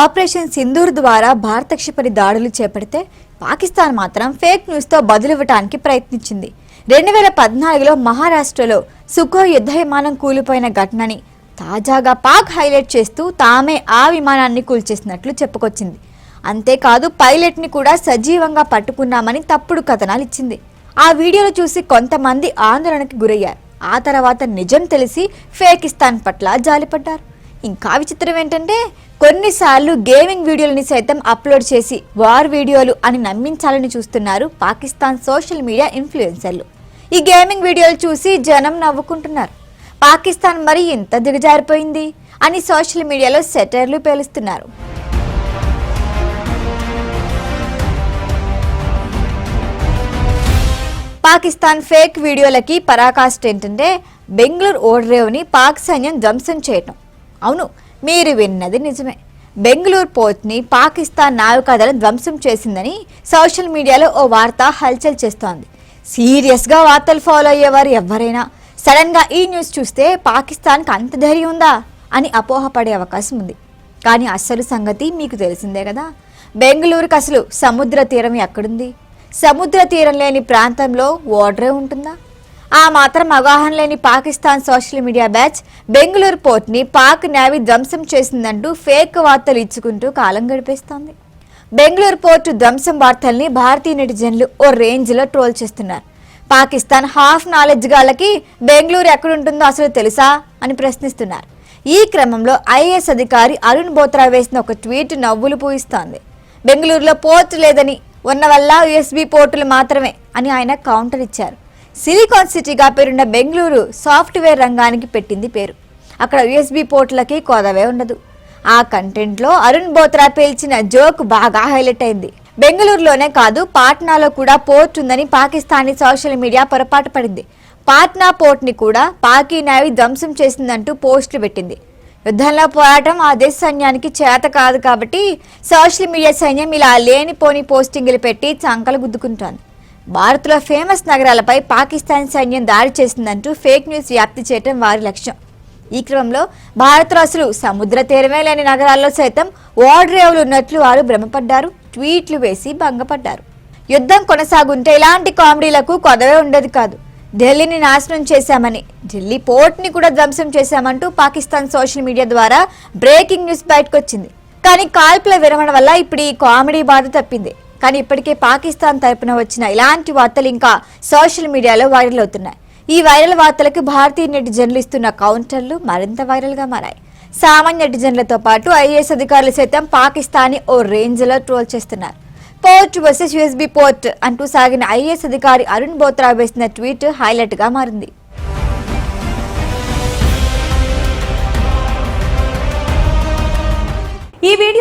Operation Sindoor ద్వారా భారత క్షిపణి దాడులు చేపడితే పాకిస్తాన్ మాత్రం ఫేక్ న్యూస్తో బదులివ్వటానికి ప్రయత్నించింది. రెండు వేల పద్నాలుగులో మహారాష్ట్రలో సుఖో యుద్ధ విమానం కూలిపోయిన ఘటనని తాజాగా పాక్ హైలైట్ చేస్తూ తామే ఆ విమానాన్ని కూల్చేసినట్లు చెప్పుకొచ్చింది. అంతేకాదు పైలట్ని కూడా సజీవంగా పట్టుకున్నామని తప్పుడు కథనాలు ఇచ్చింది. ఆ వీడియోలు చూసి కొంతమంది ఆందోళనకి గురయ్యారు. ఆ తర్వాత నిజం తెలిసి ఫేకిస్తాన్ పట్ల జాలిపడ్డారు. ఇంకా విచిత్రం ఏంటంటే కొన్నిసార్లు గేమింగ్ వీడియోలని సైతం అప్లోడ్ చేసి వార్ వీడియోలు అని నమ్మించాలని చూస్తున్నారు పాకిస్తాన్ సోషల్ మీడియా ఇన్ఫ్లుయెన్సర్లు ఈ గేమింగ్ వీడియోలు చూసి జనం నవ్వుకుంటున్నారు. పాకిస్తాన్ మరి ఇంత దిగజారిపోయింది అని సోషల్ మీడియాలో సెటర్లు పేలుస్తున్నారు. పాకిస్తాన్ ఫేక్ వీడియోలకి పరాకాష్ట ఏంటంటే బెంగళూరు ఓడరేవుని పాక్ సైన్యం ధ్వంసం చేయటం. అవును మీరు విన్నది నిజమే. బెంగళూరు పోర్ట్ని పాకిస్తాన్ నావికాదళం ధ్వంసం చేసిందని సోషల్ మీడియాలో ఓ వార్త హల్చల్ చేస్తోంది. సీరియస్గా వార్తలు ఫాలో అయ్యేవారు ఎవరైనా సడన్గా ఈ న్యూస్ చూస్తే పాకిస్తాన్కి అంత ధైర్యం ఉందా అని అపోహపడే అవకాశం ఉంది. కానీ అసలు సంగతి మీకు తెలిసిందే కదా. బెంగళూరుకు అసలు సముద్ర తీరం ఎక్కడుంది? సముద్ర తీరం లేని ప్రాంతంలో ఓడరే ఉంటుందా? ఆ మాత్రం అవగాహన లేని Pakistan social media batch Bengaluru పోర్ట్ని Pak navy ధ్వంసం చేసిందంటూ ఫేక్ వార్తలు ఇచ్చుకుంటూ కాలం గడిపేస్తోంది. బెంగళూరు పోర్టు ధ్వంసం వార్తల్ని భారతీయ నెటిజన్లు ఓ రేంజ్లో ట్రోల్ చేస్తున్నారు. పాకిస్తాన్ హాఫ్ నాలెడ్జ్ గాళ్ళకి బెంగళూరు ఎక్కడుంటుందో అసలు తెలుసా అని ప్రశ్నిస్తున్నారు. ఈ క్రమంలో ఐఏఎస్ అధికారి అరుణ్ బోత్రా వేసిన ఒక ట్వీట్ నవ్వులు పూయిస్తోంది. బెంగళూరులో పోర్టు లేదని ఉన్న వల్ల యుఎస్బి పోర్టులు మాత్రమే అని ఆయన కౌంటర్ ఇచ్చారు. సిలికాన్ సిటీగా పేరున్న బెంగళూరు సాఫ్ట్వేర్ రంగానికి పెట్టింది పేరు. అక్కడ యుఎస్బి పోర్ట్లకి కోదవే ఉండదు ఆ కంటెంట్లో అరుణ్ బోత్రా పేల్చిన జోక్ బాగా హైలైట్ అయింది. బెంగళూరులోనే కాదు పాట్నాలో కూడా పోర్ట్ ఉందని పాకిస్తానీ సోషల్ మీడియా పొరపాటు పడింది. పాట్నా పోర్ట్ని కూడా పాకీ నేవీ ధ్వంసం చేసిందంటూ పోస్టులు పెట్టింది. యుద్ధంలో పోరాటం ఆ దేశ సైన్యానికి చేత కాదు కాబట్టి సోషల్ మీడియా సైన్యం ఇలా లేనిపోని పోస్టింగులు పెట్టి చంకలు గుద్దుకుంటోంది. భారత్లో ఫేమస్ నగరాలపై పాకిస్తాన్ సైన్యం దాడి చేసిందంటూ ఫేక్ న్యూస్ వ్యాప్తి చేయడం వారి లక్ష్యం. ఈ క్రమంలో భారత్లో అసలు సముద్ర తీరమే లేని నగరాల్లో సైతం ఓడ్రేవులు ఉన్నట్లు వారు భ్రమపడ్డారు ట్వీట్లు వేసి భంగపడ్డారు. యుద్ధం కొనసాగుంటే ఇలాంటి కామెడీలకు కొదవే ఉండదు కాదు. ఢిల్లీని నాశనం చేశామని ఢిల్లీ పోర్ట్ని కూడా ధ్వంసం చేశామంటూ పాకిస్తాన్ సోషల్ మీడియా ద్వారా బ్రేకింగ్ న్యూస్ బయటకొచ్చింది. కానీ కాల్పుల విరమణ వల్ల ఇప్పుడు ఈ కామెడీ బాధ తప్పింది. కానీ ఇప్పటికే పాకిస్తాన్ తరపున వచ్చిన ఇలాంటి వార్తలు ఇంకా సోషల్ మీడియాలో వైరల్ అవుతున్నాయి. ఈ వైరల్ వార్తలకు భారతీయ నెటిజన్లు ఇస్తున్న కౌంటర్లు మరింత వైరల్గా మారాయి. సామాన్య నెటిజన్లతో పాటు ఐఏఎస్ అధికారులు సైతం పాకిస్తానీ ఓ రేంజ్లో ట్రోల్ చేస్తున్నారు. పోర్ట్ వర్సెస్ యూఎస్బీ పోర్ట్ అంటూ సాగిన ఐఏఎస్ అధికారి అరుణ్ బోత్రా వేసిన ట్వీట్ హైలైట్గా మారింది.